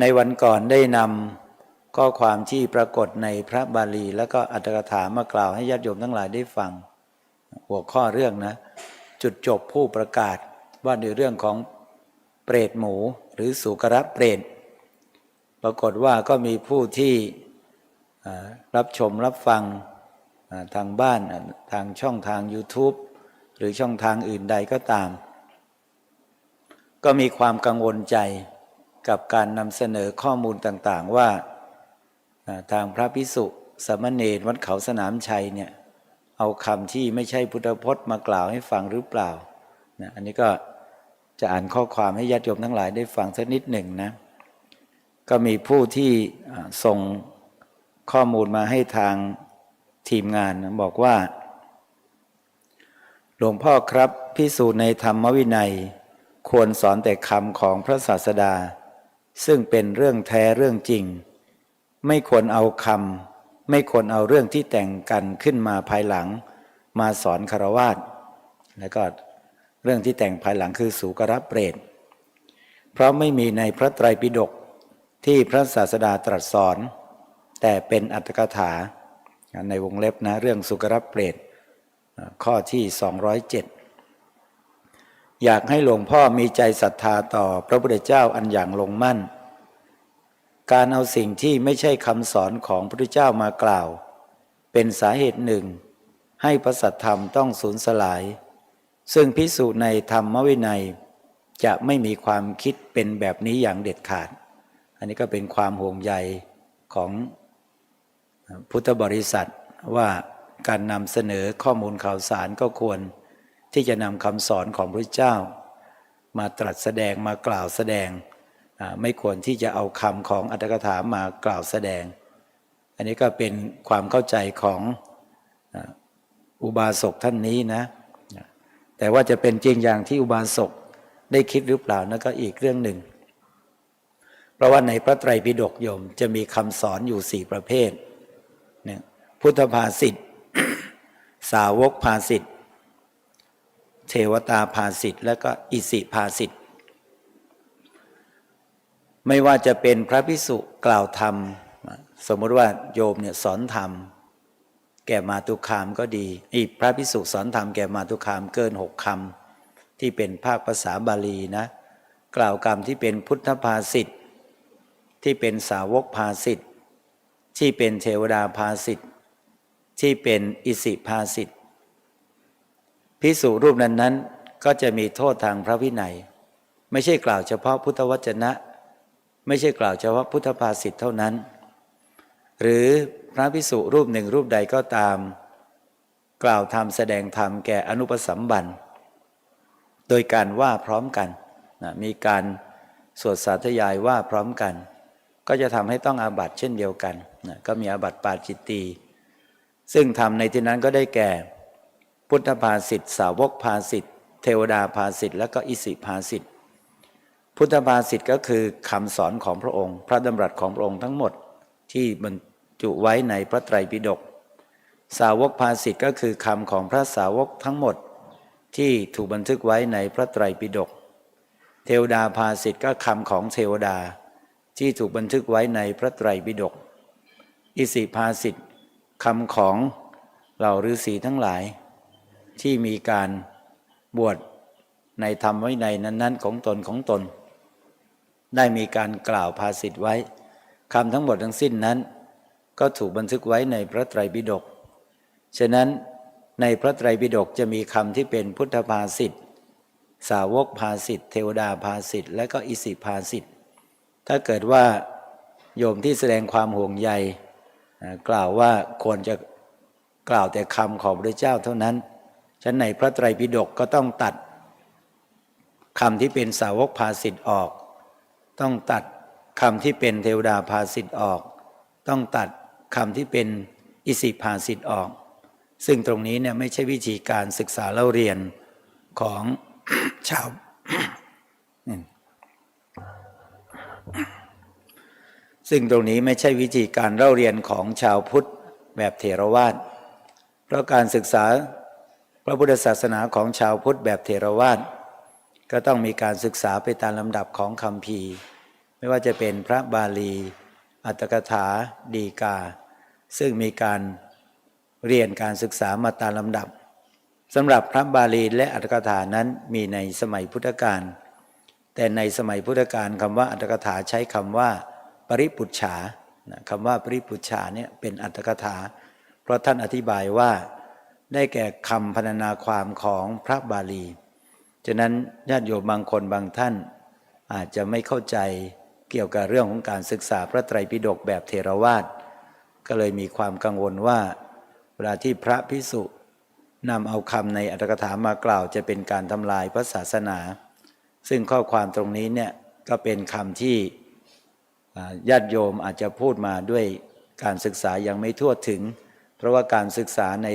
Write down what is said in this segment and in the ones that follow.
ในวันก่อนได้นำข้อความที่ปรากฏในพระบาลี แล้วก็อัตถกถามากล่าวให้ญาติโยมทั้งหลายได้ฟัง หัวข้อเรื่องนะ จุดจบผู้ประกาศว่าในเรื่องของเปรตหมู หรือสุกระเปรตปรากฏว่าก็มีผู้ที่รับชมรับฟังทางบ้านทางช่องทาง YouTube หรือช่องทางอื่นใดก็ตาม ก็มีความกังวลใจ กับการนำเสนอข้อมูลต่างๆว่าทางพระพิสุสามเณรวัดเขาสนามชัยเนี่ยเอาคำที่ไม่ใช่พุทธพจน์มากล่าวให้ฟังหรือเปล่านะอันนี้ก็จะอ่านข้อความให้ญาติโยมทั้งหลายได้ฟังสักนิดหนึ่งนะก็มีผู้ที่ส่งข้อมูลมาให้ทางทีมงานบอกว่า หลวงพ่อครับพิสูจน์ในธรรมวินัย ควรสอนแต่คำของพระศาสดา ซึ่งเป็นเรื่องแท้เรื่องจริง ไม่ควรเอาคำไม่ควรเอาเรื่องที่แต่งกันขึ้นมาภายหลัง มาสอนคารวาสแล้วก็เรื่องที่แต่งภายหลังคือสูกระเปรตเพราะไม่มีในพระไตรปิฎกที่พระศาสดาตรัสสอน แต่เป็นอัตถกถา ในวงเล็บนะเรื่องสุกรเปรตข้อที่ 207 อยากให้หลวงพ่อมีใจศรัทธาต่อพระพุทธเจ้าอันอย่างลงมั่น การเอาสิ่งที่ไม่ใช่คำสอนของพระพุทธเจ้ามากล่าว เป็นสาเหตุหนึ่ง ให้พระสัทธรรมต้องสูญสลาย ซึ่งพิสูจน์ในธรรมวินัย จะไม่มีความคิดเป็นแบบนี้อย่างเด็ดขาด อันนี้ก็เป็นความห่วงใยของพุทธบริษัทว่าการนำเสนอข้อมูลข่าวสารก็ควร ที่จะนำคำสอนของพระเจ้า มาตรัสแสดงมากล่าวแสดง ไม่ควรที่จะเอาคำของอัตถกถามากล่าวแสดง อันนี้ก็เป็นความเข้าใจของอุบาสกท่านนี้นะ แต่ว่าจะเป็นจริงอย่างที่อุบาสกได้คิดหรือเปล่านั่นก็อีกเรื่องหนึ่ง เพราะว่าในพระไตรปิฎกโยมจะมีคำสอนอยู่สี่ประเภทเนี่ยพุทธภาษิตสาวกภาษิต เทวตาภาษิตและก็อิสิภาษิตไม่ว่าจะเป็นพระพิสุกล่าวธรรม สมมติว่าโยมเนี่ยสอนธรรม แก่มาตุคามก็ดีอีกพระพิสุสอนธรรมแก่มาตุคามเกินหกคำที่เป็นภาคภาษาบาลีนะกล่าวกรรมที่เป็นพุทธภาษิตที่เป็นสาวกภาษิตที่เป็นเทวดาภาษิตที่เป็นอิสิภาษิต พิสุรูปนั้นนั้นก็จะมีโทษทางพระวินัย ไม่ใช่กล่าวเฉพาะพุทธวจนะ ไม่ใช่กล่าวเฉพาะพุทธภาษิตเท่านั้น หรือพระพิสุรูปหนึ่งรูปใดก็ตาม กล่าวธรรมแสดงธรรมแก่อนุปสัมบันโดยการว่าพร้อมกันนะมีการสวดสาธยายว่าพร้อมกัน ก็จะทำให้ต้องอาบัตเช่นเดียวกันนะก็มีอาบัตปาจิตตีซึ่งทำในที่นั้นก็ได้แก่ พุทธภาษิตสาวกภาษิตเทวดาภาษิตและก็อิสิภาษิตพุทธภาษิตก็คือคำสอนของพระองค์ พระดำรัสของพระองค์ทั้งหมดที่บรรจุไว้ในพระไตรปิฎกสาวกภาษิตก็คือคำของพระสาวกทั้งหมดที่ถูกบันทึกไว้ในพระไตรปิฎกเทวดาภาษิตก็คำของเทวดาที่ถูกบันทึกไว้ในพระไตรปิฎกอิสิภาษิตคำของเหล่าฤาษีทั้งหลาย ที่มีการบวชในธรรมวินัยนั้นๆ ของตนของตน ได้มีการกล่าวภาษิตไว้คำทั้งหมดทั้งสิ้นนั้น ก็ถูกบันทึกไว้ในพระไตรปิฎกฉะนั้นในพระไตรปิฎกจะมีคำที่เป็นพุทธภาษิตสาวกภาษิตเทวดาภาษิตและก็อิสิภาษิตถ้าเกิดว่าโยมที่แสดงความห่วงใยอ่กล่าวว่าควรจะกล่าวแต่คำของพระเจ้าเท่านั้น ฉะนั้นในพระไตรปิฎกก็ต้องตัดคำที่เป็นสาวกภาษิตออก ต้องตัดคำที่เป็นเทวดาภาษิตออก ต้องตัดคำที่เป็นอิสิภาษิตออก ซึ่งตรงนี้เนี่ยไม่ใช่วิธีการศึกษาเล่าเรียนของชาวซึ่งตรงนี้ไม่ใช่วิธีการเล่าเรียนของชาวพุทธแบบเถรวาท เพราะการศึกษา พระพุทธศาสนาของชาวพุทธแบบเถรวาทก็ต้องมีการศึกษาไปตามลำดับของคำพีไม่ว่าจะเป็นพระบาลี อัตถกถาดีกา ซึ่งมีการเรียนการศึกษามาตามลำดับสำหรับพระบาลีและอัตถกถานั้นมีในสมัยพุทธกาลแต่ในสมัยพุทธกาลคำว่าอัตถกถาใช้คำว่า ปริปุจฉานะคำว่าปริปุจฉาเนี่ยเป็นอัตถกถา เพราะท่านอธิบายว่า ได้แก่คำพรรณนาความของพระบาลี ฉะนั้นญาติโยมบางคนบางท่าน อาจจะไม่เข้าใจเกี่ยวกับเรื่องของการศึกษาพระไตรปิฎกแบบเทรวาสก็เลยมีความกังวลว่า เวลาที่พระพิสุนำเอาคำในอัตถกถามากล่าวจะเป็นการทำลายพระศาสนา ซึ่งข้อความตรงนี้เนี่ยก็เป็นคำที่ญาติโยมอาจจะพูดมาด้วยการศึกษายังไม่ทั่วถึง เพราะว่าการศึกษาใน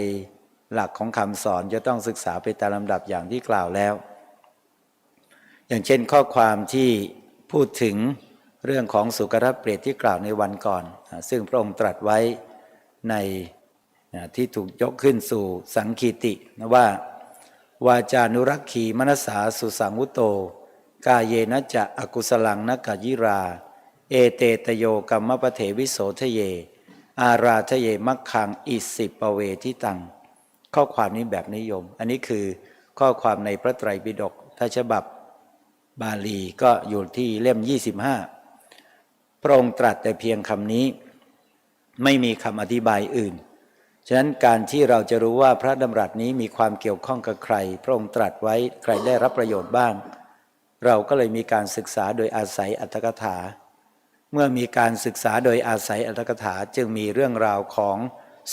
หลักของคำสอนจะต้องศึกษาไปตามลำดับอย่างที่กล่าวแล้ว อย่างเช่นข้อความที่พูดถึงเรื่องของสุกรเปรตที่กล่าวในวันก่อน ซึ่งพระองค์ตรัสไว้ในที่ถูกยกขึ้นสู่สังคีตินะว่า วาจานุรักขีมนสาสุสังวุโต กาเยนะจะอกุสลังนกายิรา เอเตตโยกรรมปเถวิโสทะเย อาราทะเยมักขังอิสิปเวทิตัง ข้อความนี้แบบนิยม อันนี้คือข้อความในพระไตรปิฎกถ้าฉบับบาลีก็อยู่ที่เล่ม 25 พระองค์ตรัสแต่เพียงคำนี้ ไม่มีคำอธิบายอื่น ฉะนั้นการที่เราจะรู้ว่าพระดำรัสนี้มีความเกี่ยวข้องกับใคร พระองค์ตรัสไว้ใครได้รับประโยชน์บ้าง เราก็เลยมีการศึกษาโดยอาศัยอัตถกถา เมื่อมีการศึกษาโดยอาศัยอัตถกถาจึงมีเรื่องราวของ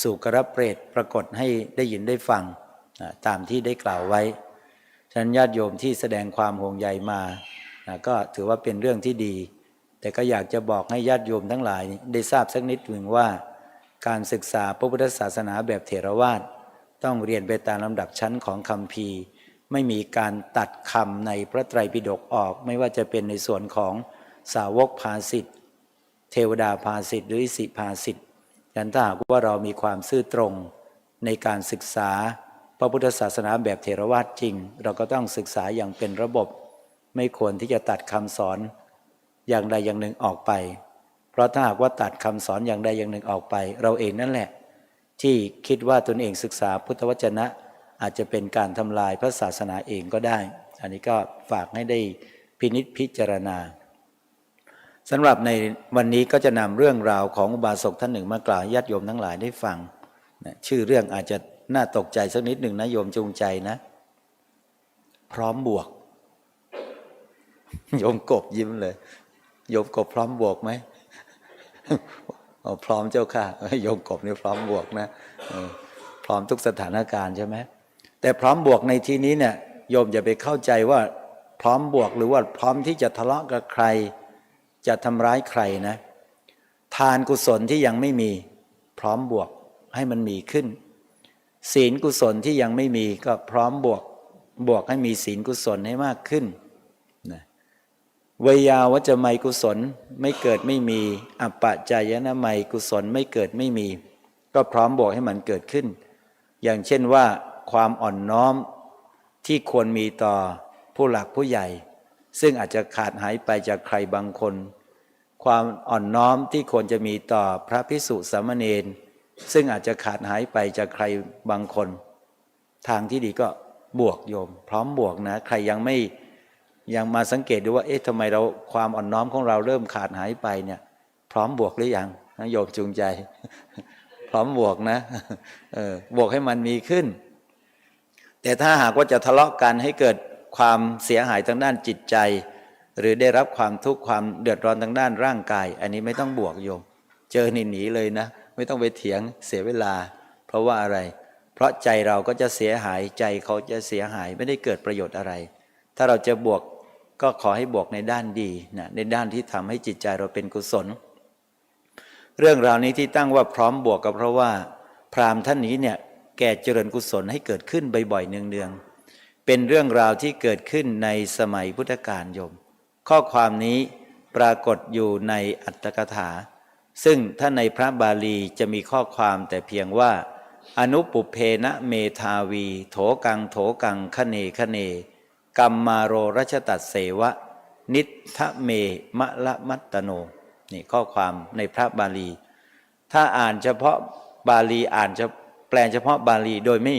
สุกรเปรตปรากฏให้ได้ยินได้ฟังตามที่ได้กล่าวไว้ฉะนั้นญาติโยมที่แสดงความห่วงใยมาก็ถือว่าเป็นเรื่องที่ดี แต่ก็อยากจะบอกให้ญาติโยมทั้งหลายได้ทราบสักนิดหนึ่งว่า การศึกษาพระพุทธศาสนาแบบเถรวาทต้องเรียนไปตามลำดับชั้นของคำพีไม่มีการตัดคำในพระไตรปิฎกออก ไม่ว่าจะเป็นในส่วนของสาวกภาสิทธเทวดาภาสิทธหรือสิภาสิทธ ยันถ้าหากว่าเรามีความซื่อตรงในการศึกษาพระพุทธศาสนาแบบเทรวาทจริง เราก็ต้องศึกษาอย่างเป็นระบบ ไม่ควรที่จะตัดคำสอนอย่างใดอย่างหนึ่งออกไป เพราะถ้าหากว่าตัดคำสอนอย่างใดอย่างหนึ่งออกไป เราเองนั่นแหละ ที่คิดว่าตนเองศึกษาพุทธวจนะ อาจจะเป็นการทำลายพระศาสนาเองก็ได้ อันนี้ก็ฝากให้ได้พินิษพิจารณา สำหรับในวันนี้ก็จะนำเรื่องราวของอุบาสกท่านหนึ่งมากล่าวญาติโยมทั้งหลายได้ฟังนะชื่อเรื่องอาจจะน่าตกใจสักนิดหนึ่งนะโยมจูงใจนะ พร้อมบวก โยมกบยิ้มเลย โยมกบพร้อมบวกไหมพร้อมเจ้าค่ะโยมกบนี่พร้อมบวกนะพร้อมทุกสถานการณ์ใช่ไหมแต่พร้อมบวกในที่นี้เนี่ยโยมอย่าไปเข้าใจว่าพร้อมบวกหรือว่าพร้อมที่จะทะเลาะกับใคร จะทำร้ายใครนะ ทานกุศลที่ยังไม่มีพร้อมบวกให้มันมีขึ้น ศีลกุศลที่ยังไม่มีก็พร้อมบวกบวกให้มีศีลกุศลให้มากขึ้นนะวยาวัจไมกุศลไม่เกิดไม่มี อัปปะจายนะไมกุศลไม่เกิดไม่มี ก็พร้อมบวกให้มันเกิดขึ้น อย่างเช่นว่าความอ่อนน้อมที่ควรมีต่อผู้หลักผู้ใหญ่ ซึ่งอาจจะขาดหายไปจากใครบางคน ความอ่อนน้อมที่ควรจะมีต่อพระพิสุสามเณรซึ่งอาจจะขาดหายไปจากใครบางคน ทางที่ดีก็บวกโยม พร้อมบวกนะ ใครยังไม่ยังมาสังเกตดูว่าเอ๊ะทำไมเราความอ่อนน้อมของเราเริ่มขาดหายไปเนี่ย พร้อมบวกหรือยังนะโยมจูงใจ พร้อมบวกนะเออบวกให้มันมีขึ้น แต่ถ้าหากว่าจะทะเลาะกันให้เกิด ความเสียหายทางด้านจิตใจ หรือได้รับความทุกข์ความเดือดร้อนทางด้านร่างกาย อันนี้ไม่ต้องบวกโยม เจอหนีหนีเลยนะ ไม่ต้องไปเถียงเสียเวลา เพราะว่าอะไร เพราะใจเราก็จะเสียหายใจเขาจะเสียหายไม่ได้เกิดประโยชน์อะไร ถ้าเราจะบวกก็ขอให้บวกในด้านดีนะในด้านที่ทำให้จิตใจเราเป็นกุศล เรื่องราวนี้ที่ตั้งว่าพร้อมบวกก็เพราะว่า พราหมณ์ท่านนี้เนี่ยแก่เจริญกุศลให้เกิดขึ้นบ่อยๆเนืองๆ เป็นเรื่องราวที่เกิดขึ้นในสมัยพุทธกาลโยม ข้อความนี้ปรากฏอยู่ในอัตถกถา ซึ่งถ้าในพระบาลีจะมีข้อความแต่เพียงว่า อนุปุเพนะเมทาวี โถกังโถกังคเนคเน กัมมาโรรัชตัดเสวะ นิทะเมมะละมัตตโนนี่ข้อความในพระบาลี ถ้าอ่านเฉพาะบาลีอ่านจะแปลเฉพาะบาลีโดยไม่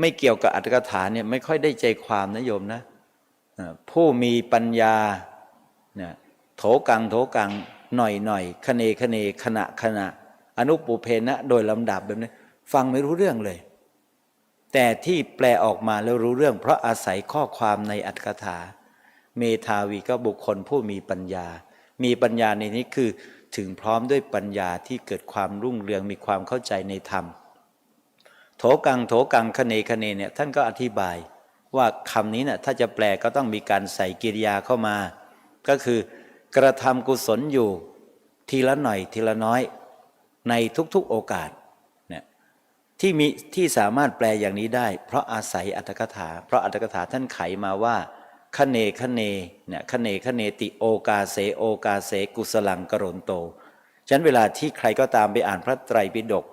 ไม่เกี่ยวกับอัตถกถาเนี่ยไม่ค่อยได้ใจความนะโยมนะผู้มีปัญญาเนี่ยโถกังโถกังหน่อยหน่อยคเนคเนขณะขณะ อนุปุเพนะ โดยลำดับแบบนี้ฟังไม่รู้เรื่องเลย แต่ที่แปลออกมาแล้วรู้เรื่อง เพราะอาศัยข้อความในอัตถกถา เมธาวีก็บุคคลผู้มีปัญญา มีปัญญาในนี้คือถึงพร้อมด้วยปัญญาที่เกิดความรุ่งเรืองมีความเข้าใจในธรรม โถกังโถกังคเนคเนเนี่ยท่านก็อธิบายว่าคำนี้เนี่ยถ้าจะแปลก็ต้องมีการใส่กิริยาเข้ามา ก็คือกระทำกุศลอยู่ทีละหน่อยทีละน้อย ในทุกๆโอกาสเนี่ยที่มีที่สามารถแปลอย่างนี้ได้ เพราะอาศัยอัตถกถา เพราะอัตถกถาท่านไขมาว่าคเนคเนเนี่ยคเนคเนติโอกาเสโอกาเสกุสลังกรนโตฉะนั้นเวลาที่ใครก็ตามไปอ่านพระไตรปิฎก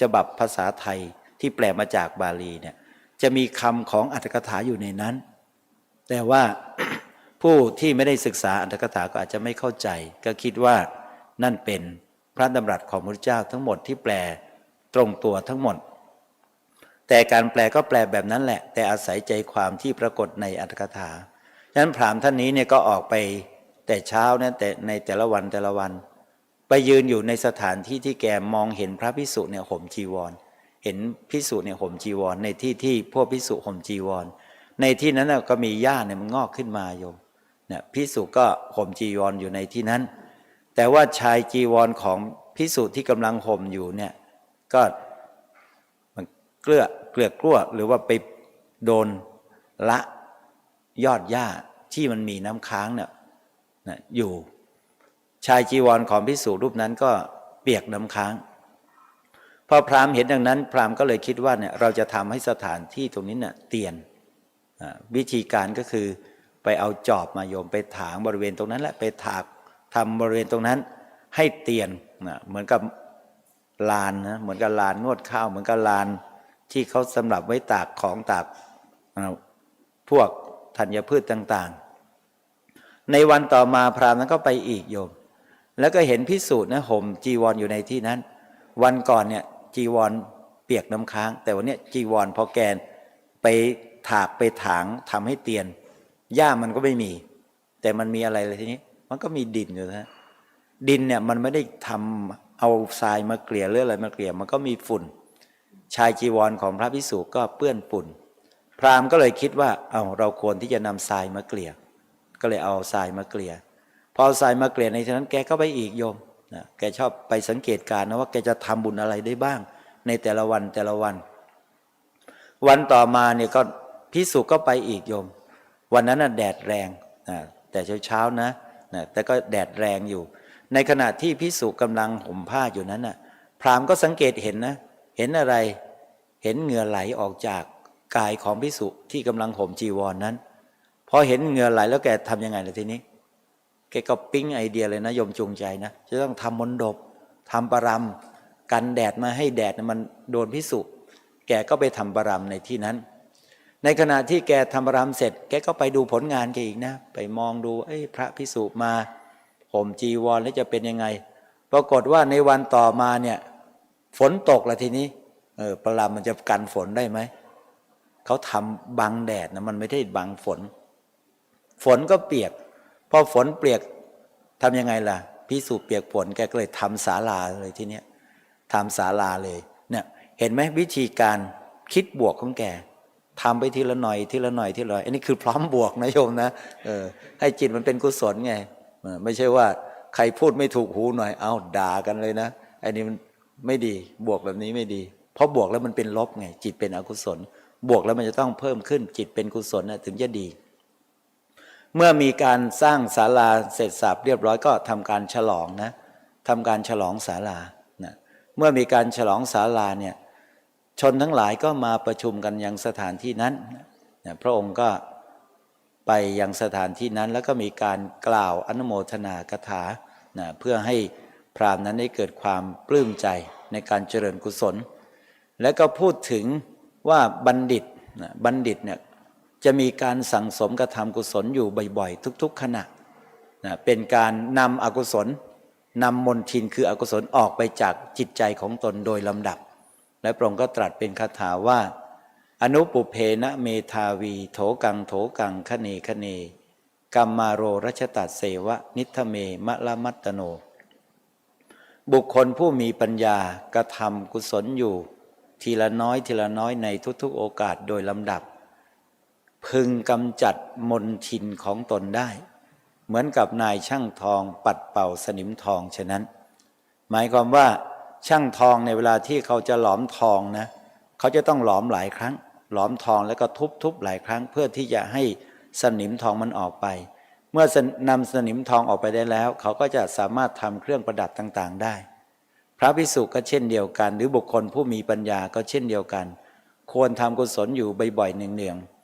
ฉบับภาษาไทย ที่แปลมาจากบาลีเนี่ยจะมีคำของอัตถกถาอยู่ในนั้น แต่ว่าผู้ที่ไม่ได้ศึกษาอัตถกถาก็อาจจะไม่เข้าใจ ก็คิดว่านั่นเป็นพระดำรัสของพระเจ้าทั้งหมดที่แปลตรงตัวทั้งหมด แต่การแปลก็แปลแบบนั้นแหละ แต่อาศัยใจความที่ปรากฏในอัตถกถาฉะนั้นพรามท่านนี้เนี่ยก็ออกไปแต่เช้านะแต่ในแต่ละวันแต่ละวัน ไปยืนอยู่ในสถานที่ที่แกมองเห็นพระพิสุเนี่ยห่มจีวร เห็นพิสุเนี่ยห่มจีวร ในที่ที่พวกพิสุห่มจีวร ในที่นั้นก็มีหญ้าเนี่ยมันงอกขึ้นมาโยมเนี่ยพิสุก็ห่มจีวรอยู่ในที่นั้น แต่ว่าชายจีวรของพิสุที่กำลังห่มอยู่เนี่ยก็มันเกลือเกลือกลั้วหรือว่าไปโดนละยอดหญ้าที่มันมีน้ำค้างเนี่ยอยู่ชายจีวรของพิสุรูปนั้นก็เปียกน้ำค้าง พอพราหมณ์เห็นดังนั้น พราหมณ์ก็เลยคิดว่าเนี่ยเราจะทำให้สถานที่ตรงนี้เนี่ยเตียนวิธีการก็คือไปเอาจอบมาโยมไปถางบริเวณตรงนั้นแหละไปถากทำบริเวณตรงนั้น ให้เตียนนะเหมือนกับลานนะเหมือนกับลานนวดข้าว เหมือนกับลานที่เขาสำหรับไว้ตากของตากพวกธัญพืชต่างๆ ในวันต่อมาพราหมณ์นั้นก็ไปอีกโยม แล้วก็เห็นพิสูจน์นะห่มจีวรออยู่ในที่นั้น วันก่อนเนี่ย จีวรเปียกน้ำค้าง แต่วันนี้จีวรพอแกนไปถากไปถางทำให้เตียนหญ้ามันก็ไม่มี แต่มันมีอะไรเลยทีนี้ มันก็มีดินอยู่นะดินเนี่ยมันไม่ได้ทำเอาทรายมาเกลี่ยหรืออะไรมาเกลี่ยมันก็มีฝุ่น ชายจีวรของพระพิสุก็เปื้อนฝุ่น พราหมณ์ก็เลยคิดว่าเอาเราควรที่จะนำทรายมาเกลี่ย ก็เลยเอาทรายมาเกลี่ย พอทรายมาเกลี่ยในที่นั้นแกก็ไปอีกโยม นะแกชอบไปสังเกตการณ์นะว่าแกจะทำบุญอะไรได้บ้าง ในแต่ละวันแต่ละวัน วันต่อมาเนี่ยก็พิสุก็ไปอีกโยม วันนั้นน่ะแดดแรงนะแต่เช้าเช้าๆนะนะแต่ก็แดดแรงอยู่ ในขณะที่พิสุกำลังห่มผ้าอยู่นั้นน่ะพราหมณ์ก็สังเกตเห็นนะ เห็นอะไรเห็นเหงื่อไหลออกจากกายของพิสุที่กำลังห่มจีวรนนั้น พอเห็นเหงื่อไหลแล้วแกทำยังไงล่ะทีนี้ แกก็ปิ๊งไอเดียเลยนะยมจูงใจนะจะต้องทำมนดบทำปรำกันแดดมาให้แดดมันโดนพิสุแกก็ไปทำปรำในที่นั้น ในขณะที่แกทำปรำเสร็จ แกก็ไปดูผลงานแกอีกนะ ไปมองดูเอ้ยพระพิสุมาห่มจีวรแล้วจะเป็นยังไง ปรากฏว่าในวันต่อมาเนี่ยฝนตกละทีนี้เออปรำมันจะกันฝนได้ไหมเขาทำบังแดดนะมันไม่ได้บังฝน ฝนก็เปียก พอฝนเปียกทำยังไงล่ะพิสูจเปียกฝนแกก็เลยทำศาลาเลยทีเนี้ยทำศาลาเลยเนี่ยเห็นไหมวิธีการคิดบวกของแกทำไปทีละหน่อยทีละหน่อยทีละหน่อยอันนี้คือพร้อมบวกนะโยมนะเออให้จิตมันเป็นกุศลไงไม่ใช่ว่าใครพูดไม่ถูกหูหน่อยเอาด่ากันเลยนะอันนี้มันไม่ดีบวกแบบนี้ไม่ดี เพราะบวกแล้วมันเป็นลบไงจิตเป็นอกุศล บวกแล้วมันจะต้องเพิ่มขึ้นจิตเป็นกุศลนะถึงจะดี เมื่อมีการสร้างศาลาเสร็จสับเรียบร้อยก็ทำการฉลองนะทำการฉลองศาลานะเมื่อมีการฉลองศาลาเนี่ยชนทั้งหลายก็มาประชุมกันยังสถานที่นั้นนะพระองค์ก็ไปยังสถานที่นั้นแล้วก็มีการกล่าวอนุโมทนากถานะเพื่อให้พรามนั้นได้เกิดความปลื้มใจในการเจริญกุศล แล้วก็พูดถึงว่าบัณฑิตนะบัณฑิตเนี่ย จะมีการสั่งสมกระทำกุศลอยู่บ่อยๆ ทุก ๆ ขณะนะเป็นการนำอกุศลนำมนทินคืออกุศลออกไปจากจิตใจของตนโดยลำดับ และพระองค์ก็ตรัสเป็นคาถาว่า อนุปุเพนะเมทาวี โถกังโถกังคเนคเนกัมมาโรรัชตัดเสวะ นิทเมมะละมัตตโน บุคคลผู้มีปัญญากระทำกุศลอยู่ ทีละน้อยทีละน้อยในทุกๆโอกาสโดยลำดับ พึงกำจัดมนทินของตนได้ เหมือนกับนายช่างทองปัดเป่าสนิมทองฉะนั้น หมายความว่าช่างทองในเวลาที่เขาจะหลอมทองนะเขาจะต้องหลอมหลายครั้ง หลอมทองแล้วก็ทุบๆหลายครั้ง เพื่อที่จะให้สนิมทองมันออกไป เมื่อนำสนิมทองออกไปได้แล้ว เขาก็จะสามารถทำเครื่องประดับต่างๆได้ พระภิกษุก็เช่นเดียวกัน หรือบุคคลผู้มีปัญญาก็เช่นเดียวกัน ควรทำกุศลอยู่บ่อยๆเนืองๆ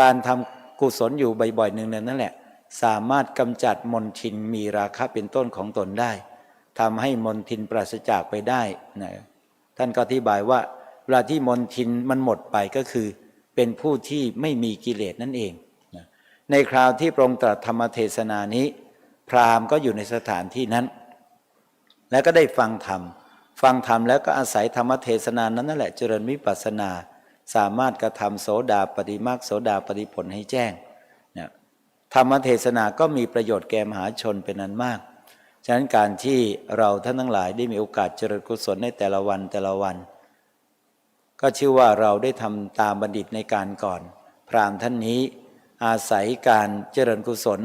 การทำกุศลอยู่บ่อยๆเนืองๆนั่นแหละ สามารถกำจัดมนทินมีราคะเป็นต้นของตนได้ทำให้มนทินปราศจากไปได้นะท่านก็อธิบายว่าเวลาที่มนทินมันหมดไปก็คือ เป็นผู้ที่ไม่มีกิเลสนั่นเองนะในคราวที่พระองค์ตรัสธรรมเทศนานี้ พราหมณ์ก็อยู่ในสถานที่นั้น แล้วก็ได้ฟังธรรม ฟังธรรมแล้วก็อาศัยธรรมเทศนานั้นนั่นแหละเจริญวิปัสสนา สามารถกระทำโสดาปฏิมาคโสดาปฏิผลให้แจ้งนะธรรมเทศนาก็มีประโยชน์แก่มหาชนเป็นนั้นมาก ฉะนั้นการที่เราท่านทั้งหลายได้มีโอกาสเจริญกุศลในแต่ละวันแต่ละวัน ก็ชื่อว่าเราได้ทำตามบัณฑิตในการก่อน พราหมณ์ท่านนี้อาศัยการเจริญกุศล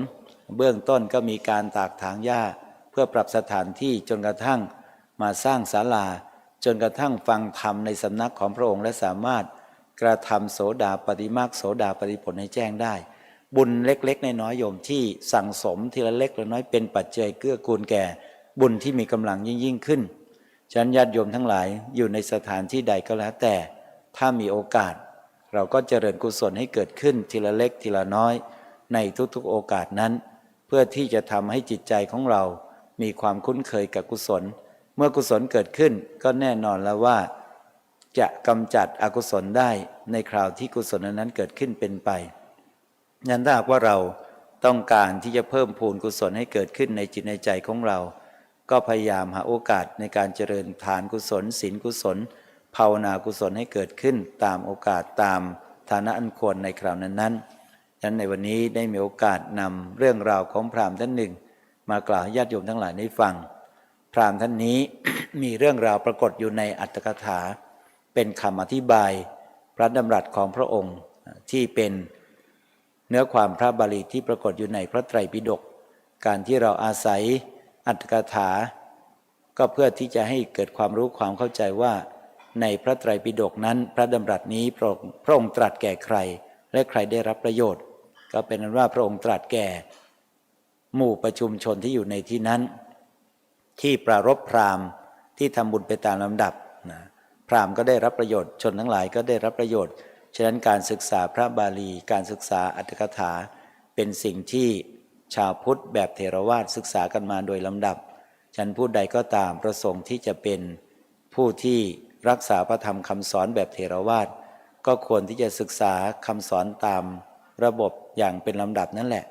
เบื้องต้นก็มีการตากถางหญ้า เพื่อปรับสถานที่จนกระทั่งมาสร้างศาลา จนกระทั่งฟังธรรมในสำนักของพระองค์และสามารถ กระทำโสดาปฏิมาคโสดาปฏิผลให้แจ้งได้ บุญเล็กๆน้อยๆโยมที่สั่งสมทีละเล็กละน้อยเป็นปัจจัยเกื้อกูลแก่ บุญที่มีกำลังยิ่งยิ่งขึ้นฉะนั้นญาติโยมทั้งหลายอยู่ในสถานที่ใดก็แล้วแต่ ถ้ามีโอกาส เราก็เจริญกุศลให้เกิดขึ้นทีละเล็กทีละน้อย ในทุกๆโอกาสนั้น เพื่อที่จะทำให้จิตใจของเรา มีความคุ้นเคยกับกุศล เมื่อกุศลเกิดขึ้นก็แน่นอนแล้วว่า จะกำจัดอกุศลได้ในคราวที่กุศลนั้นเกิดขึ้นเป็นไปยันถ้าหากว่าเราต้องการที่จะเพิ่มพูนกุศลให้เกิดขึ้นในจิตในใจของเรา ก็พยายามหาโอกาสในการเจริญทานกุศลศีลกุศลภาวนากุศลให้เกิดขึ้นตามโอกาสตามฐานะอันควรในคราวนั้นๆฉะนั้นในวันนี้ได้มีโอกาสนำเรื่องราวของพราหมณ์ท่านหนึ่ง มากล่าวญาติโยมทั้งหลายได้ฟัง พราหมณ์ท่านนี้มีเรื่องราวปรากฏอยู่ในอัตถกถา เป็นคำอธิบายพระดำรัสของพระองค์ที่เป็นเนื้อความพระบาลีที่ปรากฏอยู่ในพระไตรปิฎกการที่เราอาศัยอัตถกถา ก็เพื่อที่จะให้เกิดความรู้ความเข้าใจว่า ในพระไตรปิฎกนั้น พระดำรัสนี้พระองค์ตรัสแก่ใคร และใครได้รับประโยชน์ ก็เป็นนั้นว่าพระองค์ตรัสแก่ หมู่ประชุมชนที่อยู่ในที่นั้น ที่ปรารบพราหมณ์ที่ทำบุญไปตามลำดับ พราหมณ์ก็ได้รับประโยชน์ชนทั้งหลายก็ได้รับประโยชน์ ฉะนั้นการศึกษาพระบาลี การศึกษาอัตถกถา เป็นสิ่งที่ชาวพุทธแบบเทรวาสศึกษากันมาโดยลำดับ ฉันผู้ใดก็ตามประสงค์ที่จะเป็นผู้ที่รักษาพระธรรมคำสอนแบบเทรวาสก็ควรที่จะศึกษาคำสอนตามระบบอย่างเป็นลำดับนั่นแหละ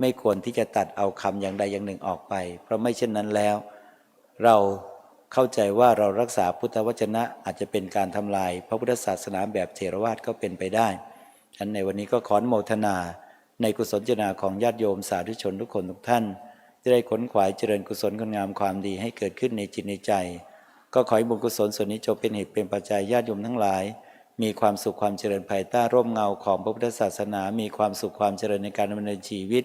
ไม่ควรที่จะตัดเอาคำอย่างใดอย่างหนึ่งออกไป เพราะไม่เช่นนั้นแล้ว เรา เข้าใจว่าเรารักษาพุทธวจนะอาจจะเป็นการทำลาย พระพุทธศาสนาแบบเทรวาสก็เป็นไปได้ฉันในวันนี้ก็ขอนโมทนา ในกุศลเจนาของญาติโยมสาธุชนทุกคนทุกท่านจะได้ขนขวายเจริญกุศลคุณงามความดีให้เกิดขึ้นในจิตในใจ ก็ขอให้บุญกุศลส่วนนี้จงเป็นเหตุเป็นปัจจัยญาติโยมทั้งหลาย มีความสุขความเจริญภายใต้ร่มเงาของพระพุทธศาสนา มีความสุขความเจริญในการดำเนินชีวิต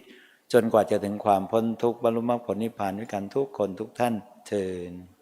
จนกว่าจะถึงความพ้นทุกข์บรรลุมรรคผลนิพพานด้วยกันทุกคนทุกท่านเทอ